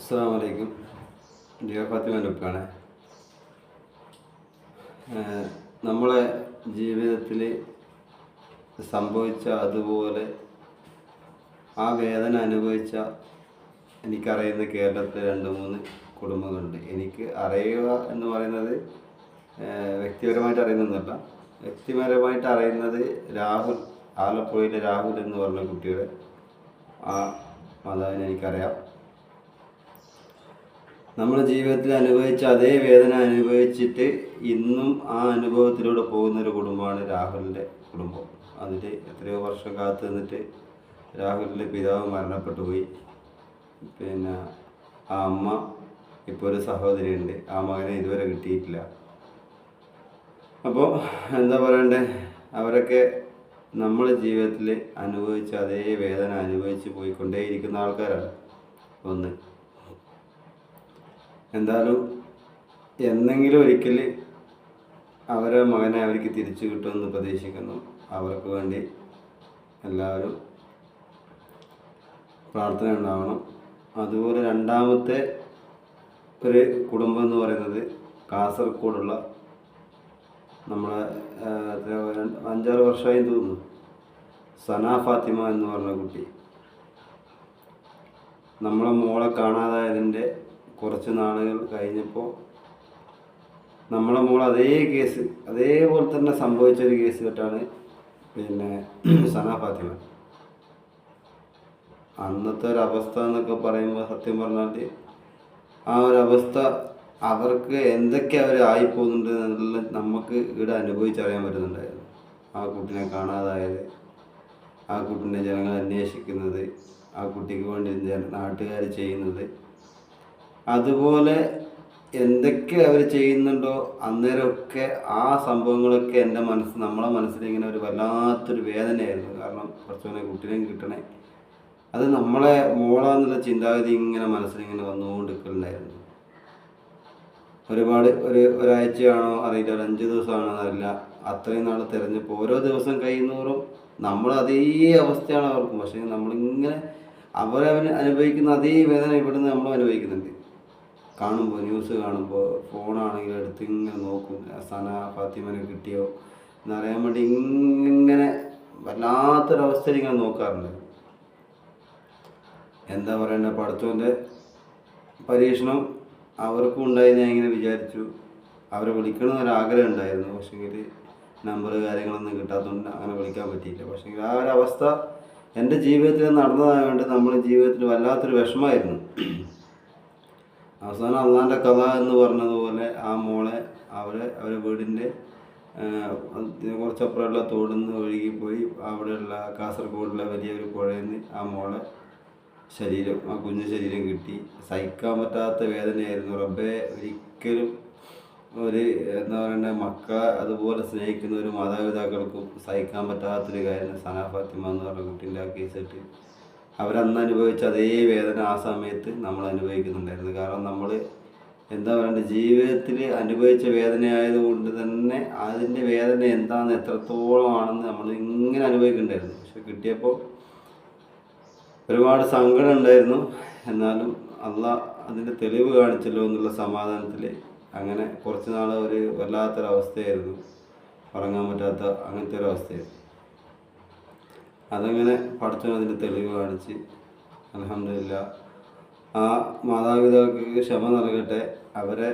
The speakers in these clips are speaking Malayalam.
അസ്സാം വലൈക്കും ഡിയർ ഫാത്തിമ ലുക്കാണ് നമ്മളെ ജീവിതത്തിൽ സംഭവിച്ച അതുപോലെ ആ വേദന അനുഭവിച്ച എനിക്കറിയുന്ന കേരളത്തിലെ രണ്ട് മൂന്ന് കുടുംബങ്ങളുണ്ട്. എനിക്ക് അറിയുക എന്ന് പറയുന്നത് വ്യക്തിപരമായിട്ട് അറിയുന്നതല്ല. വ്യക്തിപരമായിട്ട് അറിയുന്നത് രാഹുൽ ആലപ്പുഴയിലെ രാഹുൽ എന്ന് പറഞ്ഞ കുട്ടിയുടെ ആ മാതാവിനെ എനിക്കറിയാം. നമ്മുടെ ജീവിതത്തിൽ അനുഭവിച്ച അതേ വേദന അനുഭവിച്ചിട്ട് ഇന്നും ആ അനുഭവത്തിലൂടെ പോകുന്ന ഒരു കുടുംബമാണ് രാഹുലിന്റെ കുടുംബം. അതിൽ എത്രയോ വർഷം കാത്തു നിന്നിട്ട് രാഹുലിന്റെ പിതാവ് മരണപ്പെട്ടു പോയി. പിന്നെ ആ അമ്മ ഇപ്പോൾ ഒരു സഹോദരിയുണ്ട്. ആ മകനെ ഇതുവരെ കിട്ടിയിട്ടില്ല. അപ്പോൾ എന്താ പറയണ്ടേ? അവരൊക്കെ നമ്മുടെ ജീവിതത്തിൽ അനുഭവിച്ച അതേ വേദന അനുഭവിച്ച് പോയിക്കൊണ്ടേയിരിക്കുന്ന ആൾക്കാരാണ് ഒന്ന്. എന്തായാലും എന്നെങ്കിലും ഒരിക്കൽ അവരെ മകനെ അവർക്ക് തിരിച്ചു കിട്ടുമെന്ന് പ്രതീക്ഷിക്കുന്നു. അവർക്ക് വേണ്ടി എല്ലാവരും പ്രാർത്ഥന ഉണ്ടാവണം. അതുപോലെ രണ്ടാമത്തെ ഒരു കുടുംബം എന്ന് പറയുന്നത് കാസർഗോഡുള്ള നമ്മളെ അഞ്ചാറ് വർഷമായി തോന്നുന്നു. സന ഫാത്തിമ എന്ന് പറഞ്ഞ കുട്ടി. നമ്മളെ മോളെ കാണാതായതിന്റെ കുറച്ച് നാളുകൾ കഴിഞ്ഞപ്പോൾ നമ്മളെ മോൾ അതേ കേസ് അതേപോലെ തന്നെ സംഭവിച്ച ഒരു കേസ് കേട്ടാണ് പിന്നെ സന ഫാത്തിമ അന്നത്തെ ഒരു അവസ്ഥ എന്നൊക്കെ പറയുമ്പോൾ സത്യം പറഞ്ഞാൽ ആ ഒരു അവസ്ഥ അവർക്ക് എന്തൊക്കെ അവർ ആയിപ്പോകുന്നുണ്ട് എന്നുള്ള നമുക്ക് ഇവിടെ അനുഭവിച്ചറിയാൻ പറ്റുന്നുണ്ടായിരുന്നു. ആ കുട്ടിനെ കാണാതായത് ആ കുട്ടിനെ ജനങ്ങൾ അന്വേഷിക്കുന്നത് ആ കുട്ടിക്ക് വേണ്ടി നാട്ടുകാർ ചെയ്യുന്നത് അതുപോലെ എന്തൊക്കെ അവർ ചെയ്യുന്നുണ്ടോ അന്നേരമൊക്കെ ആ സംഭവങ്ങളൊക്കെ എന്റെ മനസ്സ് നമ്മളെ മനസ്സിൽ ഇങ്ങനെ ഒരു വല്ലാത്തൊരു വേദനയായിരുന്നു. കാരണം കുറച്ചുകൂടെ കുട്ടീനെയും കിട്ടണേ. അത് നമ്മളെ മോളാന്നുള്ള ചിന്താഗതി ഇങ്ങനെ മനസ്സിലിങ്ങനെ വന്നുകൊണ്ടിരിക്കലുണ്ടായിരുന്നു. ഒരുപാട് ഒരു ഒരാഴ്ചയാണോ അറിയില്ല ഒരു അഞ്ച് ദിവസമാണോ അറിയില്ല. അത്രയും നാൾ തിരഞ്ഞപ്പോൾ ഓരോ ദിവസം കഴിയുന്നോറും നമ്മൾ അതേ അവസ്ഥയാണ് അവർക്കും. പക്ഷേ നമ്മളിങ്ങനെ അവരവന് അനുഭവിക്കുന്ന അതേ വേദന ഇവിടുന്ന് നമ്മൾ അനുഭവിക്കുന്നുണ്ട്. കാണുമ്പോൾ ന്യൂസ് കാണുമ്പോൾ ഫോണാണെങ്കിൽ എടുത്ത് ഇങ്ങനെ നോക്കും. സന ഫാത്തിമനെ കിട്ടിയോ? എന്നറിയാൻ വേണ്ടി ഇങ്ങനെ വല്ലാത്തൊരവസ്ഥയിൽ ഇങ്ങനെ നോക്കാറുണ്ട്. എന്താ പറയണ്ട? പഠിത്തവന്റെ പരീക്ഷണം അവർക്കും ഉണ്ടായി ഞാൻ ഇങ്ങനെ വിചാരിച്ചു. അവരെ വിളിക്കണം എന്നൊരാഗ്രഹം ഉണ്ടായിരുന്നു. പക്ഷേങ്കിൽ നമ്പർ കാര്യങ്ങളൊന്നും കിട്ടാത്തതുകൊണ്ട് അങ്ങനെ വിളിക്കാൻ പറ്റിയില്ല. പക്ഷേ ആ ഒരു അവസ്ഥ എന്റെ ജീവിതത്തിൽ നടന്നതായതുകൊണ്ട് നമ്മുടെ ജീവിതത്തിൽ വല്ലാത്തൊരു വിഷമമായിരുന്നു. അവസാനം അള്ളാന്റെ കഥ എന്ന് പറഞ്ഞതുപോലെ ആ മോളെ അവരെ അവരെ വീടിന്റെ കുറച്ചപ്പുറമുള്ള തോടിൽ നിന്ന് ഒഴുകിപ്പോയി അവിടെയുള്ള കാസർഗോഡിലെ വലിയൊരു പുഴയിൽ നിന്ന് ആ മോളെ ശരീരം ആ കുഞ്ഞു ശരീരം കിട്ടി. സഹിക്കാൻ പറ്റാത്ത വേദനയായിരുന്നു. റബ്ബെ ഒരിക്കലും ഒരു എന്താ പറയണ്ടേ മക്ക അതുപോലെ സ്നേഹിക്കുന്ന ഒരു മാതാപിതാക്കൾക്കും സഹിക്കാൻ പറ്റാത്തൊരു കാര്യം സന ഫാത്തിമ എന്ന് പറഞ്ഞ കുട്ടീന്റെ ആ കേസിട്ട് അവരന്ന് അനുഭവിച്ച അതേ വേദന ആ സമയത്ത് നമ്മൾ അനുഭവിക്കുന്നുണ്ടായിരുന്നു. കാരണം നമ്മൾ എന്താ പറയണ്ടേ ജീവിതത്തിൽ അനുഭവിച്ച വേദനയായതുകൊണ്ട് തന്നെ അതിന്റെ വേദന എന്താണെന്ന് എത്രത്തോളം ആണെന്ന് നമ്മൾ ഇങ്ങനെ അനുഭവിക്കുന്നുണ്ടായിരുന്നു. പക്ഷെ കിട്ടിയപ്പോൾ ഒരുപാട് സങ്കടം ഉണ്ടായിരുന്നു. എന്നാലും അല്ല അതിന്റെ തെളിവ് കാണിച്ചല്ലോ എന്നുള്ള സമാധാനത്തിൽ അങ്ങനെ കുറച്ച് നാൾ ഒരു വല്ലാത്തൊരവസ്ഥയായിരുന്നു. ഉറങ്ങാൻ പറ്റാത്ത അങ്ങനത്തെ ഒരു അതങ്ങനെ പഠിച്ചവൻ അതിന്റെ തെളിവ് കാണിച്ച് അലഹമില്ല ആ മാതാപിതാക്കൾക്ക് ക്ഷമ നൽകട്ടെ. അവരെ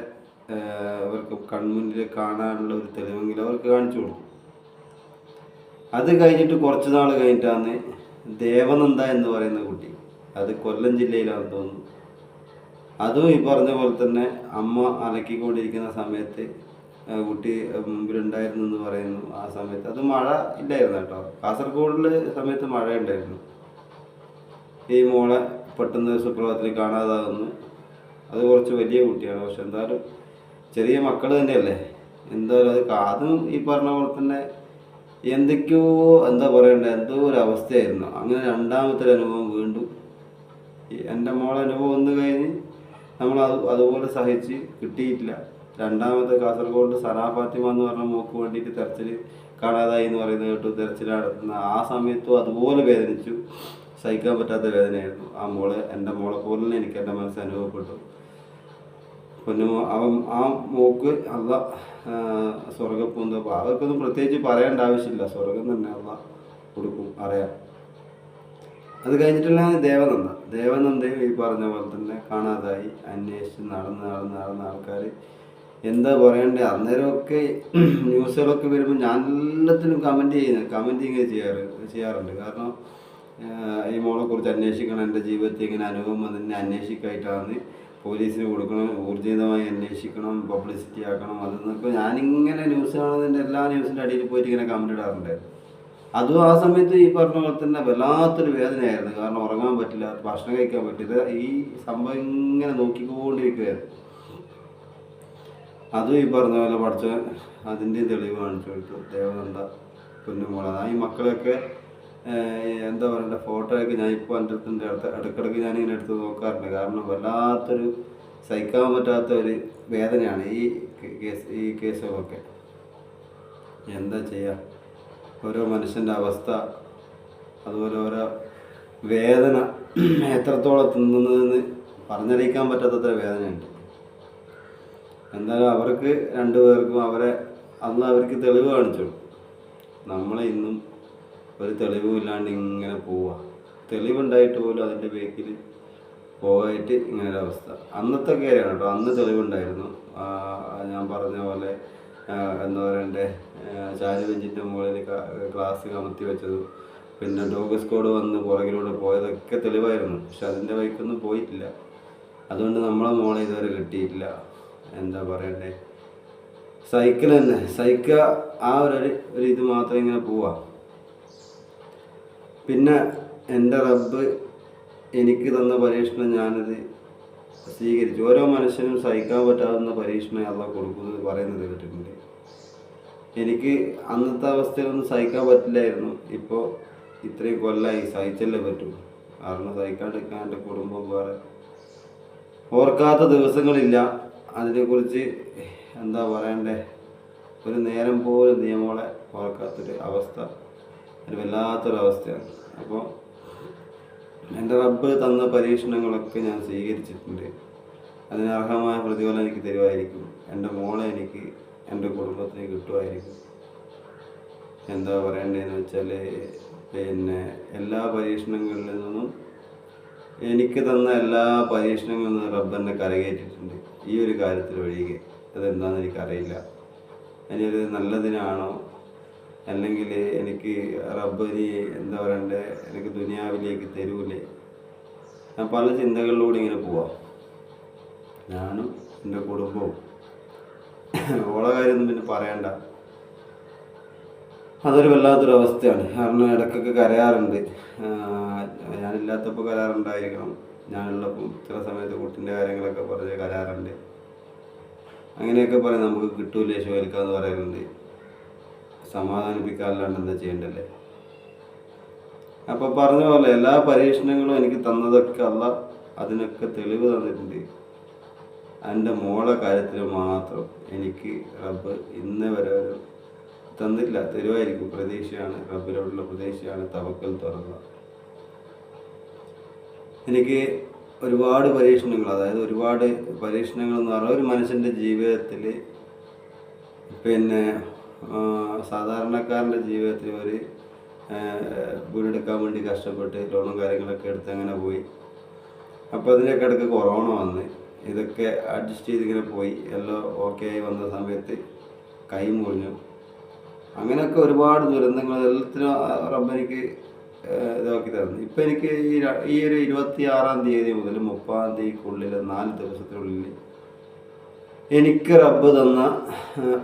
അവർക്ക് കൺമുന്നിൽ കാണാനുള്ള ഒരു തെളിവെങ്കിലും അവർക്ക് കാണിച്ചു കൊടുക്കും. അത് കഴിഞ്ഞിട്ട് കുറച്ച് നാൾ കഴിഞ്ഞിട്ടാണ് ദേവനന്ദ എന്ന് പറയുന്ന കുട്ടി. അത് കൊല്ലം ജില്ലയിലാണെന്ന് തോന്നുന്നു. അതും ഈ പറഞ്ഞ പോലെ തന്നെ അമ്മ അലക്കിക്കൊണ്ടിരിക്കുന്ന സമയത്ത് കുട്ടി മുമ്പിലുണ്ടായിരുന്നു എന്ന് പറയുന്നു ആ സമയത്ത്. അത് മഴ ഇല്ലായിരുന്നു കേട്ടോ. കാസർഗോഡിലെ സമയത്ത് മഴ ഉണ്ടായിരുന്നു ഈ മോളെ പെട്ടെന്ന് സുപ്രഭാതത്തിൽ കാണാതാകുന്നു. അത് കുറച്ച് വലിയ കുട്ടിയാണ്. പക്ഷെ എന്തായാലും ചെറിയ മക്കൾ തന്നെയല്ലേ. എന്തായാലും അത് കാതും ഈ പറഞ്ഞ പോലെ തന്നെ എന്തൊക്കെയോ എന്താ പറയണ്ടേ എന്തോ ഒരു അവസ്ഥയായിരുന്നു. അങ്ങനെ രണ്ടാമത്തെ ഒരു അനുഭവം വീണ്ടും. എന്റെ മോളെ അനുഭവം ഒന്ന് കഴിഞ്ഞ് നമ്മൾ അത് അതുപോലെ സഹിച്ച് കിട്ടിയിട്ടില്ല. രണ്ടാമത്തെ കാസർഗോഡ് സനാ ഫാത്തിമ എന്ന് പറഞ്ഞ മോക്ക് വേണ്ടിയിട്ട് തെരച്ചിൽ കാണാതായി എന്ന് പറയുന്നത് കേട്ടു. തെരച്ചിൽ നടത്തുന്ന ആ സമയത്തും അതുപോലെ വേദനിച്ചു. സഹിക്കാൻ പറ്റാത്ത വേദനയായിരുന്നു. ആ മോൾ എന്റെ മോളെ പോലെ എനിക്ക് എന്റെ മനസ്സ് അനുഭവപ്പെട്ടു. പൊന്നു അവൻ ആ മോക്ക് അല്ല സ്വർഗപ്പൂന്തോ അവർക്കൊന്നും പ്രത്യേകിച്ച് പറയേണ്ട ആവശ്യമില്ല. സ്വർഗം തന്നെ അല്ല കൊടുക്കും അറിയാം. അത് കഴിഞ്ഞിട്ടുള്ള ദേവനന്ദ. ദേവനന്ദയും ഈ പറഞ്ഞ പോലെ തന്നെ കാണാതായി. അന്വേഷിച്ച് നടന്ന് നടന്ന് നടന്ന ആൾക്കാർ എന്താ പറയണ്ടേ? അന്നേരമൊക്കെ ന്യൂസുകളൊക്കെ വരുമ്പോൾ ഞാൻ എല്ലാത്തിനും കമന്റ് ചെയ്യുന്നത് കമന്റ് ഇങ്ങനെ ചെയ്യാറ് ചെയ്യാറുണ്ട്. കാരണം ഈ മോളെക്കുറിച്ച് അന്വേഷിക്കണം എന്റെ ജീവിതത്തിൽ ഇങ്ങനെ അനുഭവം വന്നതിനെ അന്വേഷിക്കായിട്ടാണ് പോലീസിന് കൊടുക്കണം ഊർജിതമായി അന്വേഷിക്കണം പബ്ലിസിറ്റി ആക്കണം അതെന്നൊക്കെ ഞാനിങ്ങനെ ന്യൂസ് കാണുന്നതിന്റെ എല്ലാ ന്യൂസിന്റെ അടിയിൽ പോയിട്ട് ഇങ്ങനെ കമന്റ് ഇടാറുണ്ട്. അതും ആ സമയത്ത് ഈ പറഞ്ഞ പോലെ തന്നെ വല്ലാത്തൊരു വേദനയായിരുന്നു. കാരണം ഉറങ്ങാൻ പറ്റില്ല ഭക്ഷണം കഴിക്കാൻ പറ്റില്ല ഈ സംഭവം ഇങ്ങനെ നോക്കിക്കൊണ്ടിരിക്കുകയായിരുന്നു അതും ഈ പറഞ്ഞ പോലെ പഠിച്ച അതിന്റെ തെളിവ് കാണിച്ചു കൊടുത്തു ദേവനന്ദ കുഞ്ഞുമോള ഈ മക്കളൊക്കെ എന്താ പറയണ്ട ഫോട്ടോ ഒക്കെ ഞാൻ ഇപ്പോൾ എന്റെ അടുത്തിന്റെ അടുത്ത് ഇടയ്ക്കിടയ്ക്ക് ഞാനിങ്ങനെ എടുത്ത് നോക്കാറുണ്ട്. കാരണം വല്ലാത്തൊരു സഹിക്കാൻ പറ്റാത്ത ഒരു വേദനയാണ് ഈ കേസ് ഈ കേസുകളൊക്കെ. എന്താ ചെയ്യുക ഓരോ മനുഷ്യന്റെ അവസ്ഥ അതുപോലെ ഓരോ വേദന എത്രത്തോളം തിന്നുന്നതെന്ന് പറഞ്ഞറിയിക്കാൻ പറ്റാത്തത്ര വേദനയുണ്ട്. എന്തായാലും അവർക്ക് രണ്ടുപേർക്കും അവരെ അന്ന് അവർക്ക് തെളിവ് കാണിച്ചു. നമ്മളെ ഇന്നും ഒരു തെളിവുമില്ലാണ്ട് ഇങ്ങനെ പോവുക തെളിവുണ്ടായിട്ട് പോലും അതിന്റെ ബേക്കിൽ പോകായിട്ട് ഇങ്ങനെ ഒരു അവസ്ഥ. അന്നത്തെ കാര്യമാണ് കേട്ടോ. അന്ന് തെളിവുണ്ടായിരുന്നു. ഞാൻ പറഞ്ഞ പോലെ എന്താ എന്താ എന്റെ ചാരി ബെഞ്ചിന്റെ മുകളിൽ ക്ലാസ് കമത്തി വെച്ചതും പിന്നെ ഡോഗ് സ്ക്വാഡ് വന്ന് പുറകിലൂടെ പോയതൊക്കെ തെളിവായിരുന്നു. പക്ഷെ അതിന്റെ വഴിക്കൊന്നും പോയിട്ടില്ല. അതുകൊണ്ട് നമ്മളെ മോളെ ഇതുവരെ കിട്ടിയിട്ടില്ല. എന്താ പറയണ്ടേ? സൈക്കിൾ തന്നെ. സൈക്കിൾ ആ ഒരു ഒരു ഇത് മാത്രം ഇങ്ങനെ പോവാ. പിന്നെ എന്റെ റബ്ബ് എനിക്ക് തന്ന പരീക്ഷണം ഞാനത് സ്വീകരിച്ചു. ഓരോ മനുഷ്യനും സഹിക്കാൻ പറ്റാവുന്ന പരീക്ഷണം അല്ല കൊടുക്കുന്നത് പറയുന്നത് കേട്ടിട്ടുണ്ട്. എനിക്ക് അന്നത്തെ അവസ്ഥയിലൊന്നും സഹിക്കാൻ പറ്റില്ലായിരുന്നു. ഇപ്പോൾ ഇത്രയും കൊല്ലമായി സഹിച്ചല്ലേ പറ്റൂ. കാരണം സഹിക്കാണ്ടിരിക്കാൻ എന്റെ കുടുംബം വേറെ ഓർക്കാത്ത ദിവസങ്ങളില്ല. അതിനെക്കുറിച്ച് എന്താ പറയണ്ടേ ഒരു നേരം പോലും നിയമങ്ങളെ ഓർക്കാത്തൊരു അവസ്ഥ ഒരു വല്ലാത്തൊരവസ്ഥയാണ് അപ്പോൾ എന്റെ റബ്ബ് തന്ന പരീക്ഷണങ്ങളൊക്കെ ഞാൻ സ്വീകരിച്ചിട്ടുണ്ട്. അതിന് അർഹമായ പ്രതിഫലം എനിക്ക് തരുമായിരിക്കും. എന്റെ മോളെ എനിക്ക് എന്റെ കുടുംബത്തിന് കിട്ടുമായിരിക്കും. എന്താ പറയണ്ടതെന്ന് വെച്ചാൽ പിന്നെ എല്ലാ പരീക്ഷണങ്ങളിൽ നിന്നും എനിക്ക് തന്ന എല്ലാ പരീക്ഷണങ്ങളിൽ നിന്നും റബ്ബ് എന്നെ കരകയറ്റിയിട്ടുണ്ട്. ഈ ഒരു കാര്യത്തിൽ ഒഴികെ അതെന്താണെന്ന് എനിക്കറിയില്ല. ഇനി ഒരു നല്ലതിനാണോ അല്ലെങ്കിൽ എനിക്ക് റബ്ബരി എന്താ പറയണ്ടേ എനിക്ക് ദുനിയാവിലേക്ക് തരൂലേ? ഞാൻ പല ചിന്തകളിലൂടെ ഇങ്ങനെ പോവാം. ഞാനും എന്റെ കുടുംബവും. ഓളെ കാര്യമൊന്നും പിന്നെ പറയണ്ട. അതൊരു വല്ലാത്തൊരു അവസ്ഥയാണ്. കാരണം ഇടയ്ക്കൊക്കെ കരയാറുണ്ട്. ഞാനില്ലാത്തപ്പോൾ കരാറുണ്ടായിരിക്കണം ഞാനുള്ളപ്പോൾ ചില സമയത്ത് കുട്ടിന്റെ കാര്യങ്ങളൊക്കെ പറഞ്ഞ് കരാറുണ്ട്. അങ്ങനെയൊക്കെ പറയും നമുക്ക് കിട്ടൂലേ ശോലിക്കാന്ന് പറയലുണ്ട് സമാധാനിപ്പിക്കാനല്ലാണ്ട് എന്താ ചെയ്യണ്ടല്ലേ അപ്പോൾ പറഞ്ഞ പോലെ എല്ലാ പരീക്ഷണങ്ങളും എനിക്ക് തന്നതൊക്കെ അല്ല അതിനൊക്കെ തെളിവ് തന്നിട്ടുണ്ട്. എന്റെ മോളെ കാര്യത്തിൽ മാത്രം എനിക്ക് റബ്ബ് ഇന്ന് വരെ ഒരു തന്നില്ല തരുമായിരിക്കും പ്രതീക്ഷയാണ്. റബ്ബിലോടുള്ള പ്രതീക്ഷയാണ് തവക്കൽ തുറന്ന എനിക്ക് ഒരുപാട് പരീക്ഷണങ്ങൾ അതായത് ഒരുപാട് പരീക്ഷണങ്ങൾ എന്ന് പറഞ്ഞാൽ ഒരു മനുഷ്യന്റെ ജീവിതത്തിൽ പിന്നെ സാധാരണക്കാരന്റെ ജീവിതത്തിൽ ഒരു വീടെടുക്കാൻ വേണ്ടി കഷ്ടപ്പെട്ട് ലോണും കാര്യങ്ങളൊക്കെ എടുത്ത് അങ്ങനെ പോയി. അപ്പോൾ അതിന്റെയൊക്കെ ഇടയ്ക്ക് കൊറോണ വന്ന് ഇതൊക്കെ അഡ്ജസ്റ്റ് ചെയ്തിങ്ങനെ പോയി എല്ലാം ഓക്കെ ആയി വന്ന സമയത്ത് കൈ മുറിഞ്ഞു. അങ്ങനെയൊക്കെ ഒരുപാട് ദുരന്തങ്ങൾ എല്ലാത്തിനും റബ്ബനിക്ക് ഇതാക്കി തരുന്നത് ഇപ്പം എനിക്ക് ഈ ഒരു ഇരുപത്തി ആറാം തീയതി മുതൽ മുപ്പതാം തീയതിക്കുള്ളിൽ നാല് ദിവസത്തിനുള്ളിൽ എനിക്ക് റബ്ബ് തന്ന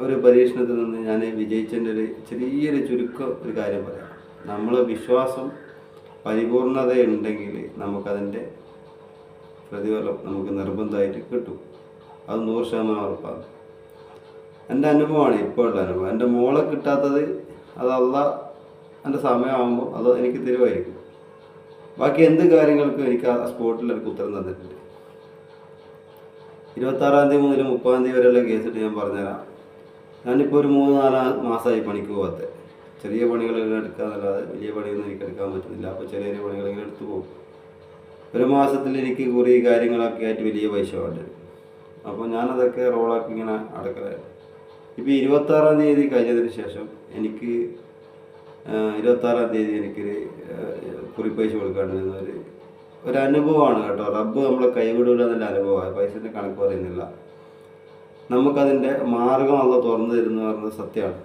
ഒരു പരീക്ഷണത്തിൽ നിന്ന് ഞാൻ വിജയിച്ചതിന്റെ ഒരു ചെറിയൊരു ചുരുക്കം ഒരു കാര്യം പറയാം. നമ്മൾ വിശ്വാസം പരിപൂർണത ഉണ്ടെങ്കിൽ നമുക്കതിന്റെ പ്രതിഫലം നമുക്ക് നിർബന്ധമായിട്ട് കിട്ടും. അത് നൂറ് ശതമാനം ഉറപ്പാണ്. എന്റെ അനുഭവമാണ് ഇപ്പോൾ ഉള്ള അനുഭവം. എന്റെ മോളെ കിട്ടാത്തത് അതല്ല എന്റെ സമയമാകുമ്പോൾ അത് എനിക്ക് തരുമായിരിക്കും. ബാക്കി എന്ത് കാര്യങ്ങൾക്കും എനിക്ക് ആ സ്പോട്ടിൽ എനിക്ക് ഉത്തരം തന്നിട്ടുണ്ട് ഇരുപത്താറാം തീയതി മുതൽ മുപ്പതാം തീയതി വരെയുള്ള കേസിട്ട് ഞാൻ പറഞ്ഞുതരാം. ഞാനിപ്പോൾ ഒരു മൂന്ന് നാല് മാസമായി പണിക്ക് പോകാത്ത. ചെറിയ പണികൾ ഇങ്ങനെ എടുക്കാന്നല്ലാതെ വലിയ പണിയൊന്നും എനിക്ക് എടുക്കാൻ പറ്റുന്നില്ല. അപ്പോൾ ചെറിയ ചെറിയ പണികളെങ്കിലും എടുത്തു പോകും. ഒരു മാസത്തിൽ എനിക്ക് കുറേ കാര്യങ്ങളൊക്കെ ആയിട്ട് വലിയ പൈസ വേണ്ടത് അപ്പോൾ ഞാനതൊക്കെ റോളാക്കി ഇങ്ങനെ അടക്കലായിരുന്നു. ഇപ്പോൾ ഇരുപത്താറാം തീയതി കഴിഞ്ഞതിന് ശേഷം എനിക്ക് ഇരുപത്താറാം തീയതി എനിക്കൊരു കുറിപ്പൈസ കൊടുക്കാണ്ടിരുന്ന ഒരു ഒരു അനുഭവമാണ് കേട്ടോ. റബ്ബ് നമ്മളെ കൈവിടൂല എന്നുള്ള അനുഭവമാണ് പൈസന്റെ കണക്ക് പറയുന്നില്ല. നമുക്കതിന്റെ മാർഗം അല്ല തുറന്നു തരുന്നു പറയുന്നത് സത്യമാണ്.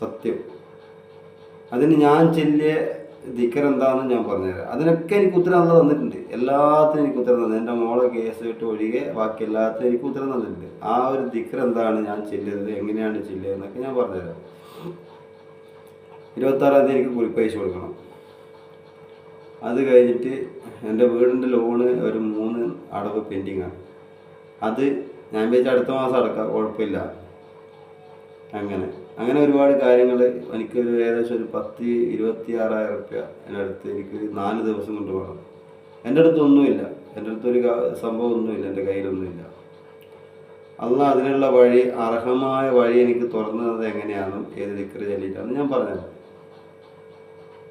സത്യം. അതിന് ഞാൻ ചെല്ലിയ ദിക്കർ എന്താണെന്ന് ഞാൻ പറഞ്ഞുതരാം. അതിനൊക്കെ എനിക്ക് ഉത്തരം അല്ല തന്നിട്ടുണ്ട്. എല്ലാത്തിനും എനിക്ക് ഉത്തരം തന്നെ. എന്റെ മോളെ കേസ് വിട്ട് ഒഴികെ ബാക്കി എല്ലാത്തിനും എനിക്ക് ഉത്തരം തന്നിട്ടുണ്ട്. ആ ഒരു ദിക്കർ എന്താണ് ഞാൻ ചെല്ലിയത്? എങ്ങനെയാണ് ചെല്ലിയത് എന്നൊക്കെ ഞാൻ പറഞ്ഞുതരാം. ഇരുപത്താറാം തീയതി എനിക്ക് കുറിപ്പൈസ കൊടുക്കണം. അത് കഴിഞ്ഞിട്ട് എന്റെ വീടിന്റെ ലോണ് ഒരു മൂന്ന് അടവ് പെൻഡിങ്ങാണ് അത് ഞാൻ വിചാരിച്ച അടുത്ത മാസം അടക്കാം കുഴപ്പമില്ല. അങ്ങനെ. അങ്ങനെ ഒരുപാട് കാര്യങ്ങൾ എനിക്കൊരു ഏകദേശം ഒരു പത്ത് ഇരുപത്തി ആറായിരം റുപ്യ എന്റെ അടുത്ത് എനിക്ക് നാല് ദിവസം കൊണ്ട് വേണം. എന്റെ അടുത്ത് ഒന്നുമില്ല. എന്റെ അടുത്തൊരു സംഭവം ഒന്നുമില്ല. എന്റെ കയ്യിലൊന്നുമില്ല. അല്ല അതിനുള്ള വഴി അർഹമായ വഴി എനിക്ക് തുറന്നത് എങ്ങനെയാണെന്നും ഏത് ദിക്കറ് ചൊല്ലിയിട്ടാണെന്ന് ഞാൻ പറഞ്ഞത്.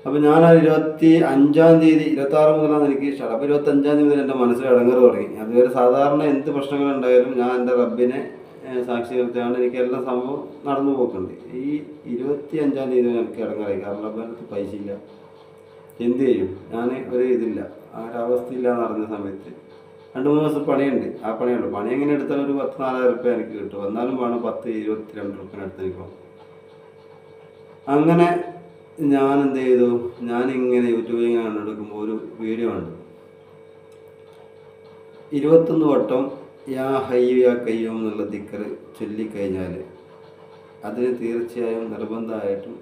അപ്പം ഞാൻ ആ ഇരുപത്തി അഞ്ചാം തീയതി ഇരുപത്തി ആറ് മുതലാണ് എനിക്ക് ഇഷ്ടം. അപ്പോൾ ഇരുപത്തി അഞ്ചാം തീയതി മുതൽ എന്റെ മനസ്സിൽ ഇടങ്ങറ് തുടങ്ങി. അതുവരെ സാധാരണ എന്ത് പ്രശ്നങ്ങൾ ഉണ്ടായാലും ഞാൻ എന്റെ റബ്ബിനെ സാക്ഷി നിർത്തിയാണ് എനിക്ക് എല്ലാ സംഭവം നടന്നു പോക്കുണ്ട്. ഈ ഇരുപത്തി അഞ്ചാം തീയതി എനിക്ക് ഇടങ്ങറായി. കാരണം റബ്ബിന് അടുത്ത് പൈസ ഇല്ല. എന്ത് ചെയ്യും? ഞാൻ ഒരു ഇതില്ല. ആ ഒരു അവസ്ഥയില്ല നടന്ന സമയത്ത് രണ്ട് മൂന്ന് ദിവസം പണിയുണ്ട്. ആ പണിയുള്ളൂ. പണി എങ്ങനെ എടുത്താലും ഒരു പത്ത് നാലായിരം റുപ്യ എനിക്ക് കിട്ടും. എന്നാലും വേണം പത്ത് ഇരുപത്തി രണ്ട് റുപ്യ അടുത്ത് എനിക്ക് അങ്ങനെ ഞാൻ എന്ത് ചെയ്തു ഞാൻ ഇങ്ങനെ യൂട്യൂബിൽ ഇങ്ങനെ കണ്ടെടുക്കുമ്പോൾ ഒരു വീഡിയോ ഉണ്ട് ഇരുപത്തൊന്ന് വട്ടം യാ ഹയ്യു യാ കയ്യോ എന്നുള്ള ദിക്കർ ചൊല്ലിക്കഴിഞ്ഞാൽ അതിന് തീർച്ചയായും നിർബന്ധമായിട്ടും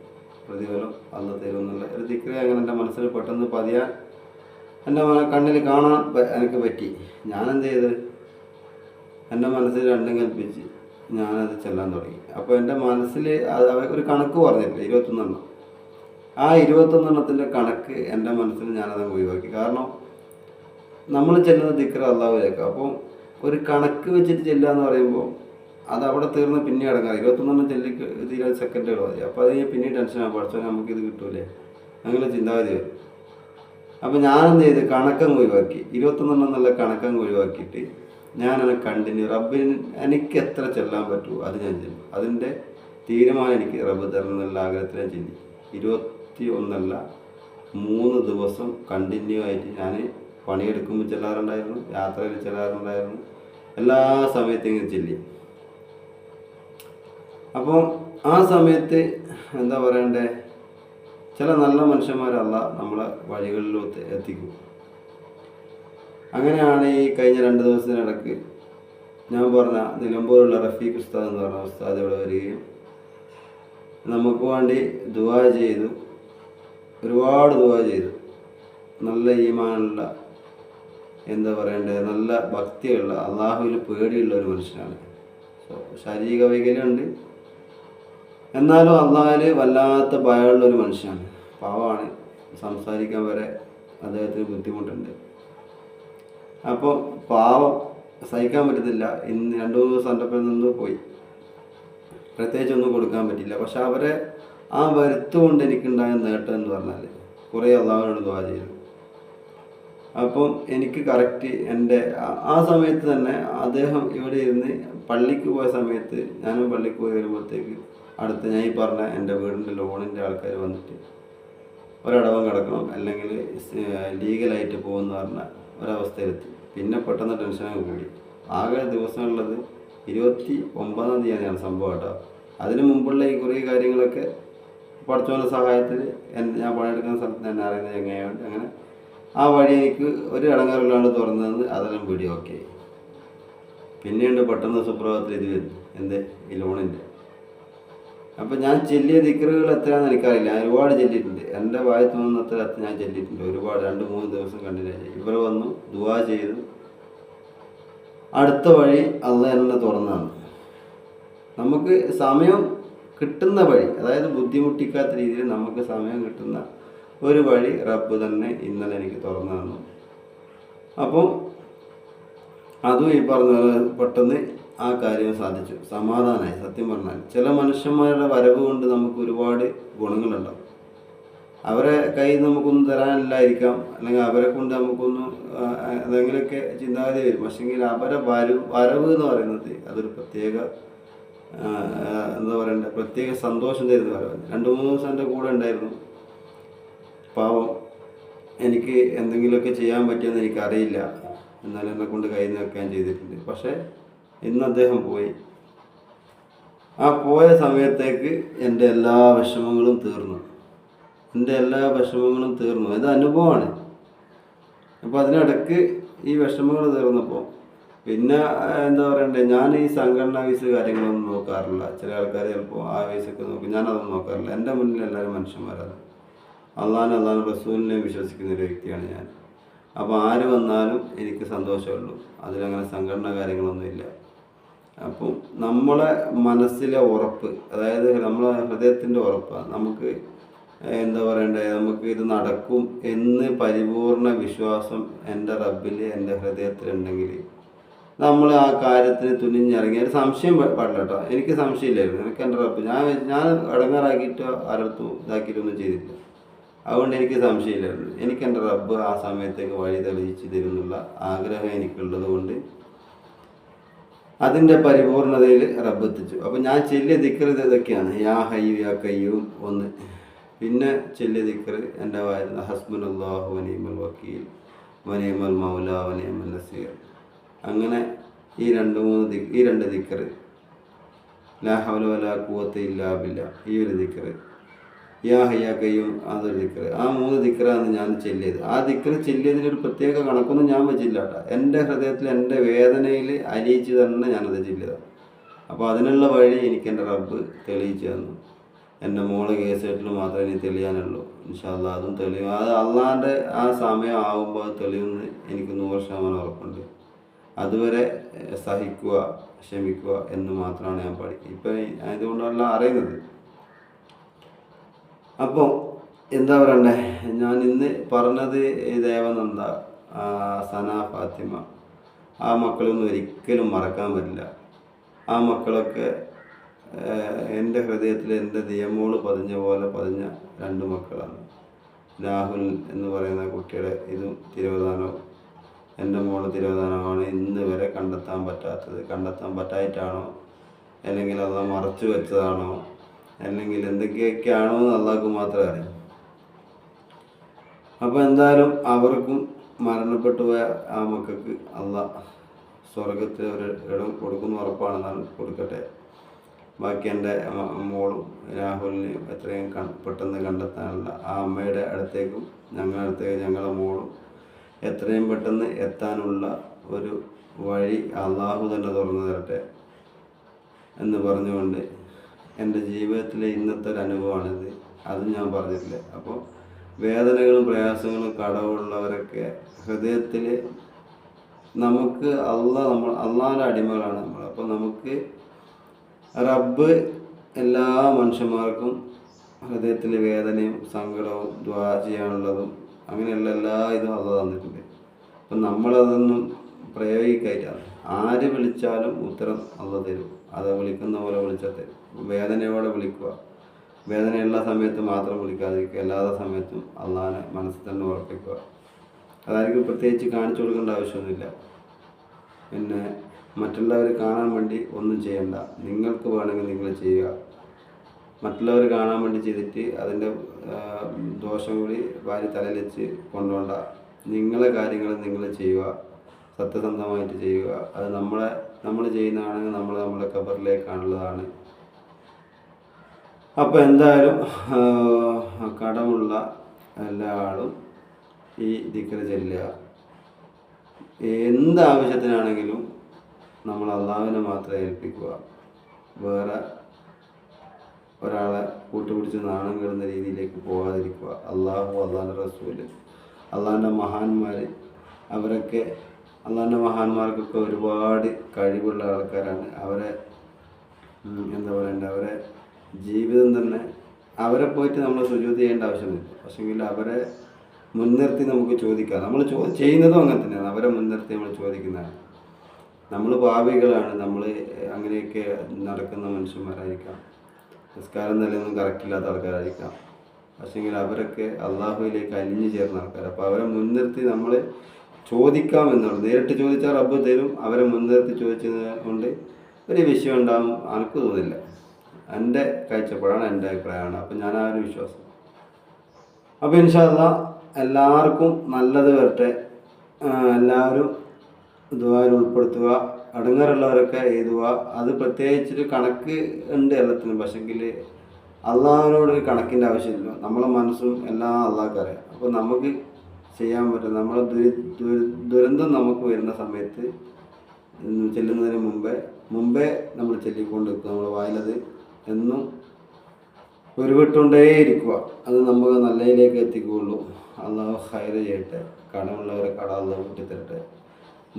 പ്രതിഫലം അന്ന് തരുമെന്നുള്ള ഒരു ദിക്കറെ അങ്ങനെ എന്റെ മനസ്സിൽ പെട്ടെന്ന് പതിയാൻ എന്റെ കണ്ണിൽ കാണാൻ എനിക്ക് പറ്റി. ഞാൻ ചെയ്ത് എന്റെ മനസ്സിൽ രണ്ടും കൽപ്പിച്ച് ഞാനത് ചെല്ലാൻ തുടങ്ങി. അപ്പോൾ എന്റെ മനസ്സിൽ ഒരു കണക്ക് പറഞ്ഞില്ല ഇരുപത്തൊന്നെണ്ണം. ആ ഇരുപത്തൊന്നെണ്ണത്തിന്റെ കണക്ക് എന്റെ മനസ്സിൽ ഞാനത് ഒഴിവാക്കി. കാരണം നമ്മൾ ചെല്ലുന്ന ദിക്കർ അള്ളാഹുലേക്ക് അപ്പോൾ ഒരു കണക്ക് വെച്ചിട്ട് ചെല്ലുക എന്ന് പറയുമ്പോൾ അത് അവിടെ തീർന്ന് പിന്നെ അടങ്ങാം ഇരുപത്തൊന്നെണ്ണം ചെല്ലി തീരാൻ സെക്കൻഡുകൾ മതി. അപ്പോൾ അത് പിന്നെ ടെൻഷനാണ് പഠിച്ചാൽ നമുക്കിത് കിട്ടൂലേ? അങ്ങനെ ചിന്താഗതി വരും. അപ്പോൾ ഞാനെന്ത് ചെയ്ത്? കണക്കങ്ങ് ഒഴിവാക്കി. ഇരുപത്തൊന്നെണ്ണം എന്നുള്ള കണക്കങ്ങ് ഒഴിവാക്കിയിട്ട് ഞാനത് കണ്ടിന്യൂ റബ്ബിന് എനിക്ക് എത്ര ചെല്ലാൻ പറ്റുമോ അത് ഞാൻ ചെല്ലും. അതിന്റെ തീരുമാനം എനിക്ക് റബ്ബ് തരണം എന്നുള്ള ആഗ്രഹത്തിൽ ഞാൻ ചെല്ലി ഇരുപത്തി ഒന്നല്ല മൂന്ന് ദിവസം കണ്ടിന്യൂ ആയിട്ട് ഞാൻ പണിയെടുക്കുമ്പോൾ ചെല്ലാറുണ്ടായിരുന്നു യാത്രയിൽ ചെല്ലാറുണ്ടായിരുന്നു. എല്ലാ സമയത്തും ഇങ്ങനെ ചെല്ലി. അപ്പോൾ ആ സമയത്ത് എന്താ പറയണ്ടേ? ചില നല്ല മനുഷ്യന്മാരല്ല നമ്മളെ വഴികളിലോട്ട് എത്തിക്കും. അങ്ങനെയാണ് ഈ കഴിഞ്ഞ രണ്ട് ദിവസത്തിനിടക്ക് ഞാൻ പറഞ്ഞ നിലമ്പൂരുള്ള റഫീഖ് ഉസ്താദ് എന്ന് പറഞ്ഞ ഉസ്താദ് ഇവിടെ വരികയും നമുക്ക് വേണ്ടി ദുവാ ചെയ്തു. ഒരുപാട് ദുവാ ചെയ്തു. നല്ല ഈമാനുള്ള എന്താ പറയണ്ടേ നല്ല ഭക്തിയുള്ള അള്ളാഹുവിൽ പേടിയുള്ള ഒരു മനുഷ്യനാണ്. ശാരീരിക വൈകല്യമുണ്ട്. എന്നാലും അള്ളാഹിൽ വല്ലാത്ത ഭയമുള്ള ഒരു മനുഷ്യനാണ്. പാവമാണ്. സംസാരിക്കാൻ വരെ അദ്ദേഹത്തിന് ബുദ്ധിമുട്ടുണ്ട്. അപ്പോൾ പാവം സഹിക്കാൻ പറ്റത്തില്ല. ഇന്ന് രണ്ട് മൂന്ന് ദിവസം നിന്ന് പോയി. പ്രത്യേകിച്ച് ഒന്നും കൊടുക്കാൻ പറ്റില്ല. പക്ഷെ അവരെ ആ വരുത്തുകൊണ്ട് എനിക്കുണ്ടായ നേട്ടം എന്ന് പറഞ്ഞാൽ കുറേ അള്ളാഹുവിനോട് ദ്വാ ചെയ്തു. അപ്പം എനിക്ക് കറക്റ്റ് എന്റെ ആ- സമയത്ത് തന്നെ അദ്ദേഹം ഇവിടെ ഇരുന്ന് പള്ളിക്ക് പോയ സമയത്ത് ഞാനും പള്ളിക്ക് പോയി വരുമ്പോഴത്തേക്ക് അടുത്ത് ഞാൻ ഈ പറഞ്ഞ എന്റെ വീടിന്റെ ലോണിന്റെ ആൾക്കാർ വന്നിട്ട് ഒരടവം കിടക്കണം അല്ലെങ്കിൽ ലീഗലായിട്ട് പോകുമെന്ന് പറഞ്ഞ ഒരവസ്ഥയിലെത്തി. പിന്നെ പെട്ടെന്ന് ടെൻഷനൊക്കെ കൂടി. ആകെ ദിവസമുള്ളത് ഇരുപത്തി ഒമ്പതാം തീയതിയാണ് സംഭവം കേട്ടോ. അതിന് മുമ്പുള്ള ഈ കുറേ കാര്യങ്ങളൊക്കെ പഠിച്ചവന്റെ സഹായത്തിൽ എന്റെ ഞാൻ പണിയെടുക്കുന്ന സ്ഥലത്ത് എന്നെ അറിയുന്ന ചങ്ങായുണ്ട് അങ്ങനെ ആ വഴി എനിക്ക് ഒരു ഇടങ്ങാറില്ലാണ്ട് തുറന്നു അതെല്ലാം വീഡിയോ ഓക്കെ പിന്നെയുണ്ട് പെട്ടെന്ന് സുപ്രഭാതത്തിൽ ഇത് വരും. എന്റെ ഈ ലോണിന്റെ. അപ്പം ഞാൻ ചെല്ലിയ ദിക്കറുകൾ എത്രയാണെന്ന് എനിക്കറിയില്ല. ഞാൻ ഒരുപാട് ചെല്ലിയിട്ടുണ്ട്. എന്റെ വായി തോന്നുന്ന അത്ര ഞാൻ ചെല്ലിയിട്ടുണ്ട്. ഒരുപാട് രണ്ട് മൂന്ന് ദിവസം കണ്ടില്ല. ഇവർ വന്നു ദുവാ ചെയ്തു. അടുത്ത വഴി അള്ള എന്നെ തുറന്നാണ് നമുക്ക് സമയം കിട്ടുന്ന വഴി അതായത് ബുദ്ധിമുട്ടിക്കാത്ത രീതിയിൽ നമുക്ക് സമയം കിട്ടുന്ന ഒരു വഴി റബ്ബ് തന്നെ ഇന്നലെ എനിക്ക് തുറന്നു തന്നു. അപ്പം അതും ഈ പറഞ്ഞ പെട്ടെന്ന് ആ കാര്യം സാധിച്ചു. സമാധാനമായി സത്യം പറഞ്ഞാൽ. ചില മനുഷ്യന്മാരുടെ വരവ് കൊണ്ട് നമുക്ക് ഒരുപാട് ഗുണങ്ങളുണ്ടാവും. അവരെ കയ്യിൽ നമുക്കൊന്നും തരാനില്ലായിരിക്കാം. അല്ലെങ്കിൽ അവരെ കൊണ്ട് നമുക്കൊന്നും ആ, അതെങ്ങനെയൊക്കെ ചിന്താഗതി വരും. പക്ഷെങ്കിൽ അവരെ വരവ് വരവ് എന്ന് പറയുന്നത് അതൊരു പ്രത്യേക എന്താ പറയണ്ട പ്രത്യേക സന്തോഷം തരുന്ന പരമാവധി രണ്ട് മൂന്ന് ദിവസം എന്റെ കൂടെ ഉണ്ടായിരുന്നു. പാവം എനിക്ക് എന്തെങ്കിലുമൊക്കെ ചെയ്യാൻ പറ്റിയെന്ന് എനിക്കറിയില്ല. എന്നാലും എന്നെ കൊണ്ട് നിന്ന് വെക്കാൻ ചെയ്തിട്ടുണ്ട്. പക്ഷേ ഇന്ന് അദ്ദേഹം പോയി. ആ പോയ സമയത്തേക്ക് എന്റെ എല്ലാ വിഷമങ്ങളും തീർന്നു. എന്റെ എല്ലാ വിഷമങ്ങളും തീർന്നു. ഇത് അനുഭവമാണ്. അപ്പോൾ അതിനിടക്ക് ഈ വിഷമങ്ങൾ തീർന്നപ്പോൾ പിന്നെ എന്താ പറയണ്ടേ ഞാൻ ഈ സംഘടനാ വയസ്സ് കാര്യങ്ങളൊന്നും നോക്കാറില്ല. ചില ആൾക്കാർ ചിലപ്പോൾ ആ വയസ്സൊക്കെ നോക്കും ഞാനതൊന്നും നോക്കാറില്ല. എന്റെ മുന്നിൽ എല്ലാവരും മനുഷ്യന്മാരാണ്. അള്ളാഹാൻ അള്ളാഹാൻ റസൂലിനെ വിശ്വസിക്കുന്ന ഒരു വ്യക്തിയാണ് ഞാൻ. അപ്പോൾ ആര് വന്നാലും എനിക്ക് സന്തോഷമുള്ളൂ അതിലങ്ങനെ സംഘടന കാര്യങ്ങളൊന്നുമില്ല അപ്പം നമ്മളെ മനസ്സിലെ ഉറപ്പ് അതായത് നമ്മളെ ഹൃദയത്തിന്റെ ഉറപ്പാണ്. നമുക്ക് എന്താ പറയണ്ടേ നമുക്ക് ഇത് നടക്കും എന്ന് പരിപൂർണ വിശ്വാസം എന്റെ റബ്ബിൽ എന്റെ ഹൃദയത്തിലുണ്ടെങ്കിൽ നമ്മൾ ആ കാര്യത്തിന് തുനിഞ്ഞിറങ്ങി. ഒരു സംശയം പാടില്ല കേട്ടോ. എനിക്ക് സംശയമില്ലായിരുന്നു. എനിക്ക് എന്റെ ഉറപ്പ്. ഞാൻ ഞാൻ അടങ്ങാറാക്കിയിട്ടോ ആരടുത്തും ഇതാക്കിയിട്ടൊന്നും ചെയ്തിട്ടില്ല. അതുകൊണ്ട് എനിക്ക് സംശയമില്ലായിരുന്നു. എനിക്ക് എന്റെ റബ്ബ് ആ സമയത്തേക്ക് വഴി തെളിയിച്ച് തരുന്നുള്ള ആഗ്രഹം എനിക്കുള്ളത് കൊണ്ട് അതിന്റെ പരിപൂർണതയിൽ റബ്ബ് എത്തിച്ചു. അപ്പം ഞാൻ ചെല്ലിയ ദിക്കറ് ഇതൊക്കെയാണ്. യാ ഹയ്യു യാ കയ്യും ഒന്ന്. പിന്നെ ചെല്ലിയ ദിക്കറ് എന്റെ വായിരുന്ന അള്ളാഹു വനീമൽ വക്കീൽ വനീമൽ മൗല വനീമൽ നസീർ. അങ്ങനെ ഈ രണ്ട് മൂന്ന് ദിക് ഈ രണ്ട് ദിക്കറ്. ലാ ഹൗല വലാ കൂവത്ത് ഇല്ലാബില്ല ഈ ഒരു ദിക്കറ്. യാ ഹയ്യാ കയ്യും അതൊരു ദിക്കറ്. ആ മൂന്ന് ദിക്കറാണ് ഞാൻ ചെല്ലിയത്. ആ ദിക്കറ് ചെല്ലിയതിന് ഒരു പ്രത്യേക കണക്കൊന്നും ഞാൻ വെച്ചില്ല കേട്ടോ എന്റെ ഹൃദയത്തിൽ എന്റെ വേദനയിൽ അലിയിച്ച് തന്നെ ഞാനത് ചെല്ലിയതാണ് അപ്പോൾ അതിനുള്ള വഴി എനിക്ക് എന്റെ റബ്ബ് തെളിയിച്ചു തന്നു. എന്റെ മോൾ കേസേട്ടിൽ മാത്രമേ ഇനി തെളിയാനുള്ളൂ. ഇൻഷാല്ല അതും തെളിയും. അത് അള്ളാന്റെ ആ സമയം ആകുമ്പോൾ അത് തെളിയുമെന്ന് എനിക്ക് നൂറ് ശതമാനം ഉറപ്പുണ്ട്. അതുവരെ സഹിക്കുക ക്ഷമിക്കുക എന്ന് മാത്രമാണ് ഞാൻ പഠിക്കുക ഇപ്പം ഇതുകൊണ്ടല്ല അറിയുന്നത്. അപ്പോൾ എന്താ പറയണ്ടേ? ഞാൻ ഇന്ന് പറഞ്ഞത് ദേവനന്ദ സന ഫാത്തിമ ആ മക്കളൊന്നും ഒരിക്കലും മറക്കാൻ പറ്റില്ല. ആ മക്കളൊക്കെ എന്റെ ഹൃദയത്തിൽ എന്റെ ദിയമോൾ പതിഞ്ഞ പോലെ പതിഞ്ഞ രണ്ട് മക്കളാണ്. രാഹുൽ എന്ന് പറയുന്ന കുട്ടിയുടെ ഇതും തിരുവതാനവും. എന്റെ മോൾ തിരോധാനമാണ്. ഇന്ന് വരെ കണ്ടെത്താൻ പറ്റാത്തത്. കണ്ടെത്താൻ പറ്റായിട്ടാണോ? അല്ലെങ്കിൽ അത് മറച്ചു വെച്ചതാണോ? അല്ലെങ്കിൽ എന്തൊക്കെയൊക്കെയാണോ എന്ന് അള്ളാഹ്ക്ക് മാത്രമേ അറിയൂ. അപ്പോൾ എന്തായാലും അവർക്കും മരണപ്പെട്ടു പോയ ആ മക്കൾക്ക് അള്ളാഹ് സ്വർഗത്തിൽ ഒരു ഇടം കൊടുക്കുന്ന ഉറപ്പാണെന്നാണ് കൊടുക്കട്ടെ. ബാക്കി എന്റെ മോളും രാഹുലിനെയും എത്രയും പെട്ടെന്ന് കണ്ടെത്താനുള്ള ആ അമ്മയുടെ അടുത്തേക്കും ഞങ്ങളുടെ അടുത്തേക്ക് ഞങ്ങളുടെ മോളും എത്രയും പെട്ടെന്ന് എത്താനുള്ള ഒരു വഴി അള്ളാഹു തന്നെ തുറന്നു തരട്ടെ എന്ന് പറഞ്ഞുകൊണ്ട് എന്റെ ജീവിതത്തിലെ ഇന്നത്തെ ഒരു അനുഭവമാണിത്. അത് ഞാൻ പറഞ്ഞിട്ടില്ല. അപ്പോൾ വേദനകളും പ്രയാസങ്ങളും കടവുള്ളവരൊക്കെ ഹൃദയത്തിൽ നമുക്ക് അല്ല നമ്മൾ അള്ളാന്റെ അടിമകളാണ് നമ്മൾ. അപ്പോൾ നമുക്ക് റബ്ബ് എല്ലാ മനുഷ്യന്മാർക്കും ഹൃദയത്തിൽ വേദനയും സങ്കടവും ദ്വാ ചെയ്യാനുള്ളതും അങ്ങനെയുള്ള എല്ലാ ഇതും അള്ള തന്നിട്ടുണ്ട്. അപ്പം നമ്മളതൊന്നും പ്രയോഗിക്കായിട്ടാണ് ആര് വിളിച്ചാലും ഉത്തരം അള്ള തരും. അത് വിളിക്കുന്ന പോലെ വിളിച്ചാൽ തരും. വേദനയോടെ വിളിക്കുക. വേദനയുള്ള സമയത്ത് മാത്രം വിളിക്കാതിരിക്കുക. അല്ലാത്ത സമയത്തും അള്ളാനെ മനസ്സിൽ തന്നെ ഉറപ്പിക്കുക. അതായിരിക്കും പ്രത്യേകിച്ച് കാണിച്ചു കൊടുക്കേണ്ട ആവശ്യമൊന്നുമില്ല. പിന്നെ മറ്റുള്ളവർ കാണാൻ വേണ്ടി ഒന്നും ചെയ്യണ്ട. നിങ്ങൾക്ക് വേണമെങ്കിൽ നിങ്ങൾ ചെയ്യുക. മറ്റുള്ളവർ കാണാൻ വേണ്ടി ചെയ്തിട്ട് അതിന്റെ ദോഷം കൂടി വാരി തലയിൽ വെച്ച് കൊണ്ടുപോണ്ട നിങ്ങളെ കാര്യങ്ങൾ നിങ്ങൾ ചെയ്യുക. സത്യസന്ധമായിട്ട് ചെയ്യുക. അത് നമ്മളെ നമ്മൾ ചെയ്യുന്നതാണെങ്കിൽ നമ്മൾ നമ്മുടെ കബറിലേക്കാണുള്ളതാണ് അപ്പോൾ എന്തായാലും കടമുള്ള എല്ലാ ആളും ഈ ദിക്കര ചെല്ലുക. എന്ത് ആവശ്യത്തിനാണെങ്കിലും നമ്മൾ അള്ളാഹുവിനെ മാത്രം ഏൽപ്പിക്കുക. വേറെ ഒരാളെ കൂട്ടുപിടിച്ച് നാണം കെടുന്ന രീതിയിലേക്ക് പോകാതിരിക്കുക അള്ളാഹു അള്ളാന്റെ റസൂൽ. അള്ളാഹിന്റെ മഹാന്മാർ അവരൊക്കെ അള്ളാഹിന്റെ മഹാന്മാർക്കൊക്കെ ഒരുപാട് കഴിവുള്ള ആൾക്കാരാണ്. അവരെ എന്താ പറയണ്ടേ അവരെ ജീവിതം തന്നെ അവരെ പോയിട്ട് നമ്മൾ സുജൂത് ചെയ്യേണ്ട ആവശ്യമില്ല പക്ഷെങ്കിൽ അവരെ മുൻനിർത്തി നമുക്ക് ചോദിക്കാം. നമ്മൾ ചോ ചെയ്യുന്നതും അങ്ങനെ തന്നെയാണ്. അവരെ മുൻനിർത്തി നമ്മൾ ചോദിക്കുന്നതാണ്. നമ്മൾ ഭാവികളാണ്. നമ്മൾ അങ്ങനെയൊക്കെ നടക്കുന്ന മനുഷ്യന്മാരായിരിക്കാം. നിസ്കാരം നിലയൊന്നും കറക്റ്റില്ലാത്ത ആൾക്കാരായിരിക്കാം. പക്ഷേങ്കിൽ അവരൊക്കെ അള്ളാഹുവിലേക്ക് അലിഞ്ഞു ചേർന്ന ആൾക്കാർ അപ്പോൾ അവരെ മുൻനിർത്തി നമ്മൾ ചോദിക്കാം എന്നുള്ളത്. നേരിട്ട് ചോദിച്ചാൽ റബ്ബ് തരും അവരെ മുൻനിർത്തി ചോദിച്ചത് കൊണ്ട് ഒരു വിഷയം ഉണ്ടാകും എനിക്ക് തോന്നില്ല. എന്റെ കാഴ്ചപ്പാടാണ് എന്റെ അഭിപ്രായമാണ്. അപ്പം ഞാൻ ആ ഒരു വിശ്വാസം. അപ്പോൾ ഇൻഷാല്ല എല്ലാവർക്കും നല്ലത് വരട്ടെ. എല്ലാവരും ദുബായിൽ ഉൾപ്പെടുത്തുക അടങ്ങാറുള്ളവരൊക്കെ എഴുതുക. അത് പ്രത്യേകിച്ചൊരു കണക്ക് ഉണ്ട് എല്ലാത്തിനും. പക്ഷെങ്കിൽ അള്ളാഹിനോട് ഒരു കണക്കിന്റെ ആവശ്യമില്ല. നമ്മളെ മനസ്സും എല്ലാം അള്ളാഹ്ക്ക് അറിയാം. അപ്പോൾ നമുക്ക് ചെയ്യാൻ പറ്റും. നമ്മളെ ദുരി ദുരി ദുരന്തം നമുക്ക് വരുന്ന സമയത്ത് ചെല്ലുന്നതിന് മുമ്പേ മുമ്പേ നമ്മൾ ചെല്ലിക്കൊണ്ട് വെക്കുക നമ്മൾ വായിലത് എന്നും ഉരുവിട്ടുകൊണ്ടേയിരിക്കുക. അത് നമുക്ക് നല്ലതിലേക്ക് എത്തിക്കുകയുള്ളൂ അള്ളാഹു ഹൈറ് ചെയ്യട്ടെ. കടമുള്ളവരെ കട അള്ളാഹ് വിട്ടിത്തരട്ടെ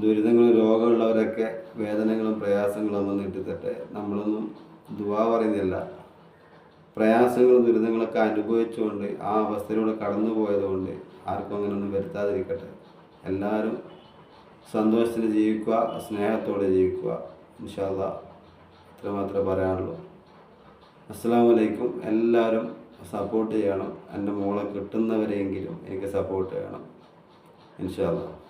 ദുരിതങ്ങളും രോഗമുള്ളവരൊക്കെ വേദനകളും പ്രയാസങ്ങളും ഒന്നും കിട്ടിത്തട്ടെ നമ്മളൊന്നും ദുവാ പറയുന്നില്ല. പ്രയാസങ്ങളും ദുരിതങ്ങളൊക്കെ അനുഭവിച്ചുകൊണ്ട് ആ അവസ്ഥയിലൂടെ കടന്നു പോയതുകൊണ്ട് ആർക്കും അങ്ങനെയൊന്നും വരുത്താതിരിക്കട്ടെ. എല്ലാവരും സന്തോഷത്തിൽ ജീവിക്കുക സ്നേഹത്തോടെ ജീവിക്കുക. ഇൻഷാല്ല ഇത്ര മാത്രമേ പറയാനുള്ളൂ. അസ്സാം വലൈക്കും എല്ലാവരും സപ്പോർട്ട് ചെയ്യണം. എന്റെ മോളെ കിട്ടുന്നവരെയെങ്കിലും എനിക്ക് സപ്പോർട്ട് ചെയ്യണം. ഇൻഷാല്ല